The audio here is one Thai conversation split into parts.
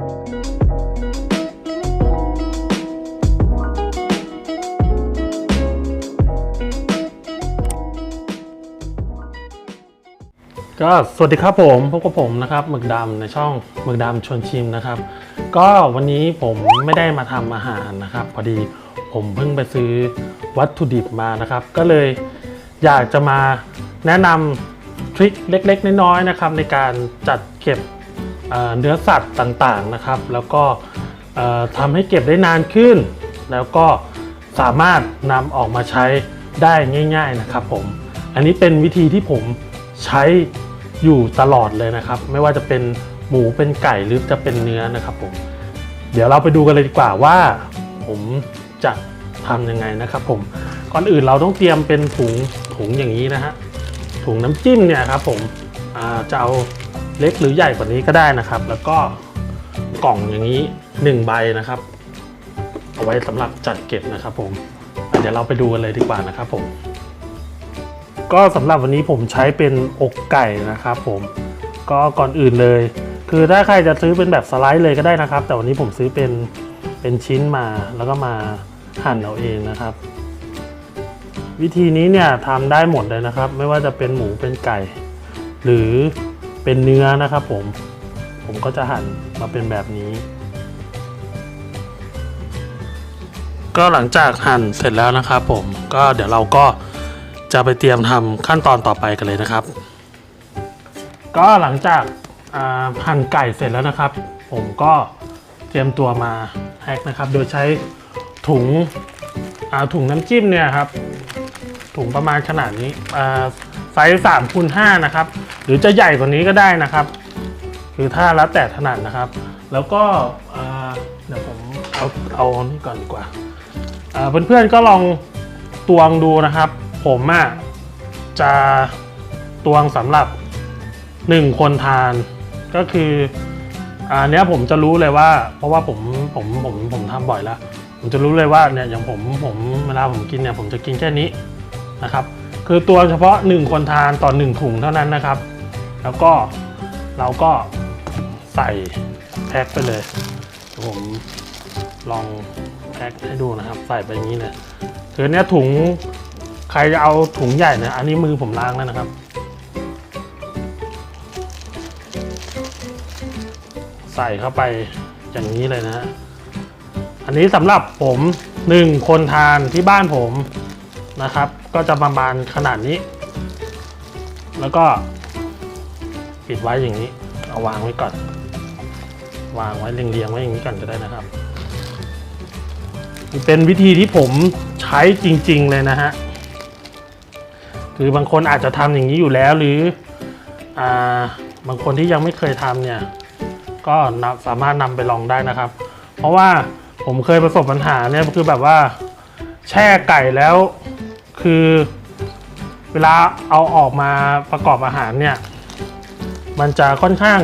ก็สวัสดีครับผมพบกับผมนะครับหมึกดำในช่องหมึกดำชวนชิมนะครับ ก็วันนี้ผมไม่ได้มาทำอาหารนะครับ พอดีผมเพิ่งไปซื้อวัตถุดิบมานะครับ ก็เลยอยากจะมาแนะนำทริคเล็กๆ น้อยๆนะครับ ในการจัดเก็บ เนื้อสัตว์ต่างๆนะครับ แล้วก็ทำให้เก็บได้นานขึ้น แล้วก็สามารถนำออกมาใช้ได้ง่าย ๆนะครับผม อันนี้เป็นวิธีที่ผมใช้อยู่ตลอดเลยนะครับ ไม่ว่าจะเป็นหมูเป็นไก่หรือจะเป็นเนื้อนะครับผม เดี๋ยวเราไปดูกันเลยดีกว่าว่าผมจะทำยังไงนะครับผม ก่อนอื่นเราต้องเตรียมเป็นถุงถุงอย่างนี้นะฮะ ถุงน้ำจิ้มเนี่ยครับผมจะเอา เล็กหรือใหญ่กว่านี้ก็ได้นะครับ แล้วก็กล่องอย่างนี้1ใบนะครับ เอาไว้สำหรับจัดเก็บนะครับ ผมเดี๋ยวเราไปดูกันเลยดีกว่านะครับผม ก็สำหรับวันนี้ผมใช้เป็นอกไก่นะครับ ผมก็ก่อนอื่นเลย คือถ้าใครจะซื้อเป็นแบบสไลด์เลยก็ได้นะครับ แต่วันนี้ผมซื้อเป็นเป็นชิ้นมาแล้วก็มาหั่นเอาเองนะครับ วิธีนี้เนี่ยทำได้หมดเลยนะครับ ไม่ว่าจะเป็นหมูเป็นไก่ หรือ เป็นเนื้อนะครับผม ผมก็จะหั่นมาเป็นแบบนี้ ก็หลังจากหั่นเสร็จแล้วนะครับผมก็เดี๋ยวเราก็จะไปเตรียมทำขั้นตอนต่อไปกันเลยนะครับ ก็หลังจากหั่นไก่เสร็จแล้วนะครับ ผมก็เตรียมตัวมาแพ็คนะครับ โดยใช้ถุงถุงน้ำจิ้มเนี่ยครับ ถุงประมาณขนาดนี้ ไซส์3คูณ5นะครับ หรือจะใหญ่กว่านี้ก็ได้นะครับ คือถ้าแล้วแต่ถนัดนะครับ แล้วก็เดี๋ยวผมเอาเอานี่ก่อนดีกว่าอ่าเพื่อนๆก็ลองตวงดูนะครับ ผมอะจะตวงสำหรับ 1 คนทานก็คืออันนี้ผมจะรู้เลยว่า เพราะว่าผมผมผมผมทำบ่อยแล้ว ผมจะรู้เลยว่าเนี่ยอย่างผมผมเวลาผมกินเนี่ยผมจะกินแค่นี้นะครับ คือตัวเฉพาะ 1 คนทานต่อ 1 ถุงเท่านั้นนะครับ แล้วก็เราก็ใส่แพ็คไปเลยผมลองแพ็คให้ดูนะครับ ใส่ไปอย่างนี้เลยคือเนี้ยถุงใครจะเอาถุงใหญ่เนี่ยอันนี้มือผมล้างแล้วนะครับ ใส่เข้าไปอย่างนี้เลยนะฮะอันนี้สำหรับผมหนึ่งคนทานที่บ้านผมนะครับ ก็จะประมาณขนาดนี้ แล้วก็ ปิดไว้อย่างนี้ เอาวางไว้ก่อน วางไว้เรียงๆไว้อย่างนี้ก่อนก็ได้นะครับ เป็นวิธีที่ผมใช้จริง ๆ เลยนะฮะคือบางคนอาจจะทำอย่างนี้อยู่แล้วหรืออ่าบางคนที่ยังไม่เคยทำเนี่ย ก็สามารถนำไปลองได้นะครับ เพราะว่าผมเคยประสบปัญหาเนี่ยคือแบบว่า แช่ไก่แล้ว คือเวลาเอาออกมาประกอบอาหารเนี่ย มันจะค่อนข้าง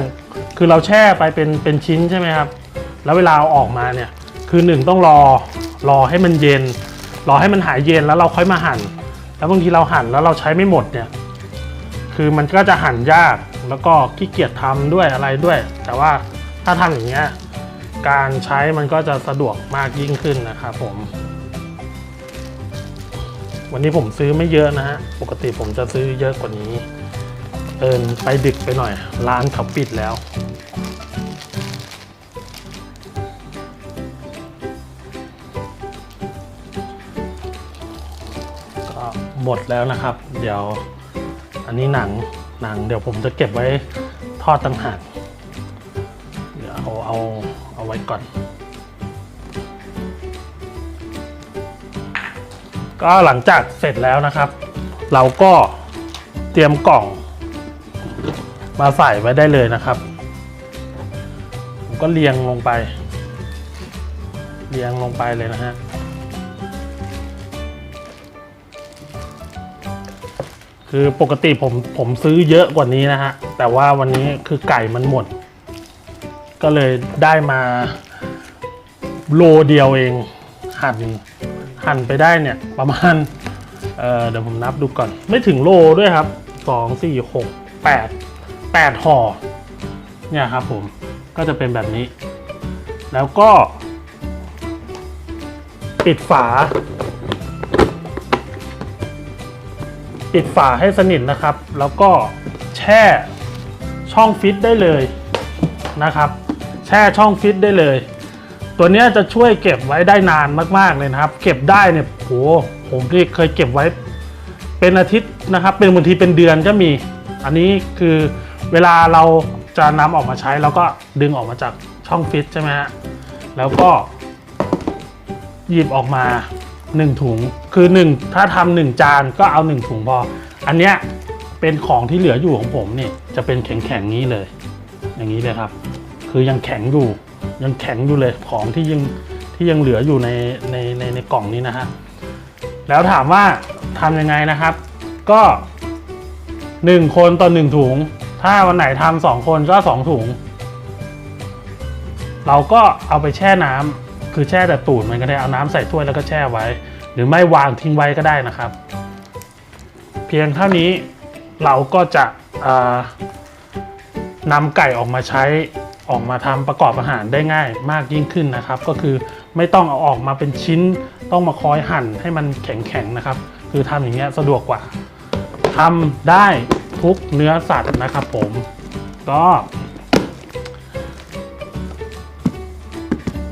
คือเราแช่ไปเป็นเป็นชิ้นใช่ไหมครับ แล้วเวลาเอาออกมาเนี่ย คือหนึ่งต้องรอรอให้มันเย็น รอให้มันหายเย็นแล้วเราค่อยมาหั่น แล้วบางทีเราหั่นแล้วเราใช้ไม่หมดเนี่ย คือมันก็จะหั่นยากแล้วก็ขี้เกียจทำด้วยอะไรด้วย แต่ว่าถ้าทำอย่างเงี้ยการใช้มันก็จะสะดวกมากยิ่งขึ้นนะครับผม วันนี้ผมซื้อไม่เยอะนะฮะ ปกติผมจะซื้อเยอะกว่านี้ เอินไปดึกไปหน่อย ร้านเขาปิดแล้ว ก็หมดแล้วนะครับ เดี๋ยวอันนี้หนังหนัง เดี๋ยวผมจะเก็บไว้ทอดต่างหากเดี๋ยวเอาเอาเอาไว้ก่อน ก็หลังจากเสร็จแล้วนะครับ เราก็เตรียมกล่องมาใส่ไว้ได้เลยนะครับ ผมก็เรียงลงไป เรียงลงไปเลยนะฮะคือปกติผมผมซื้อเยอะกว่านี้นะฮะ แต่ว่าวันนี้คือไก่มันหมด ก็เลยได้มาโลเดียวเองหั่น หั่นไปได้เนี่ยประมาณเเดี๋ยวผมนับดูก่อน ไม่ถึงโลด้วยครับสองสี่หกแปดแปดห่อเนี่ยครับผมก็จะเป็นแบบนี้ แล้วก็ ปิดฝา ปิดฝาให้สนิทนะครับ แล้วก็แช่ช่องฟิตได้เลยนะครับ แช่ช่องฟิตได้เลย ตัวนี้จะช่วยเก็บไว้ได้นานมากๆเลยนะครับ เก็บได้เนี่ยโหผมที่เคยเก็บไว้เป็นอาทิตย์นะครับ เป็นบางทีเป็นเดือนก็มี อันนี้คือเวลาเราจะนำออกมาใช้เราก็ดึงออกมาจากช่องฟิตใช่ไหมฮะแล้วก็ หยิบออกมาหนึ่งถุงคือหนึ่งถ้าทำหนึ่งจานก็เอาหนึ่งถุงพอ อันเนี้ยเป็นของที่เหลืออยู่ของผมนี่จะเป็นแข็งๆนี้เลย อย่างนี้เลยครับ คือยังแข็งอยู่ ยังแข็งอยู่เลยของที่ยังที่ยังเหลืออยู่ในในในในกล่องนี้นะฮะแล้วถามว่าทำยังไงนะครับ ก็หนึ่งคนต่อหนึ่งถุง ถ้าวันไหนทำสองคนก็สองถุง เราก็เอาไปแช่น้ำคือแช่แต่ตูดมันก็ได้เอาน้ำใส่ถ้วยแล้วก็แช่ไว้ หรือไม่วางทิ้งไว้ก็ได้นะครับ เพียงเท่านี้เราก็จะนำไก่ออกมาใช้ ออกมาทำประกอบอาหารได้ง่ายมากยิ่งขึ้นนะครับ ก็คือไม่ต้องเอาออกมาเป็นชิ้น ต้องมาคอยหั่นให้มันแข็งๆนะครับ คือทำอย่างเงี้ยสะดวกกว่าทำได้ทุกเนื้อสัตว์นะครับผมก็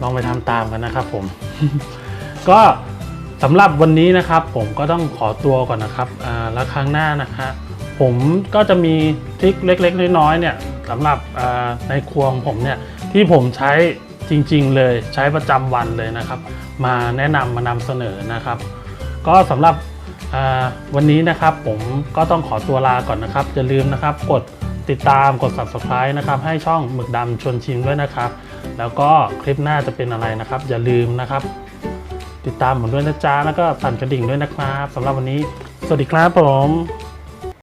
ลองไปทำตามกันนะครับผม ก็สำหรับวันนี้นะครับ ผมก็ต้องขอตัวก่อนนะครับแล้วครั้งหน้านะฮะผมก็จะมีทริคเล็ก ๆ น้อยๆเนี่ย สำหรับในครัวของผมเนี่ยที่ผมใช้จริง ๆ เลยใช้ประจำวันเลยนะครับ มาแนะนำมานำเสนอนะครับ ก็สำหรับวันนี้นะครับผมก็ต้องขอตัวลาก่อนนะครับ อย่าลืมนะครับกดติดตามกด subscribe นะครับ ให้ช่องหมึกดำชวนชิมด้วยนะครับ แล้วก็คลิปหน้าจะเป็นอะไรนะครับ อย่าลืมนะครับ ติดตามผมด้วยนะจ๊ะแล้วก็สั่นกระดิ่งด้วยนะครับสำหรับวันนี้ สวัสดีครับผม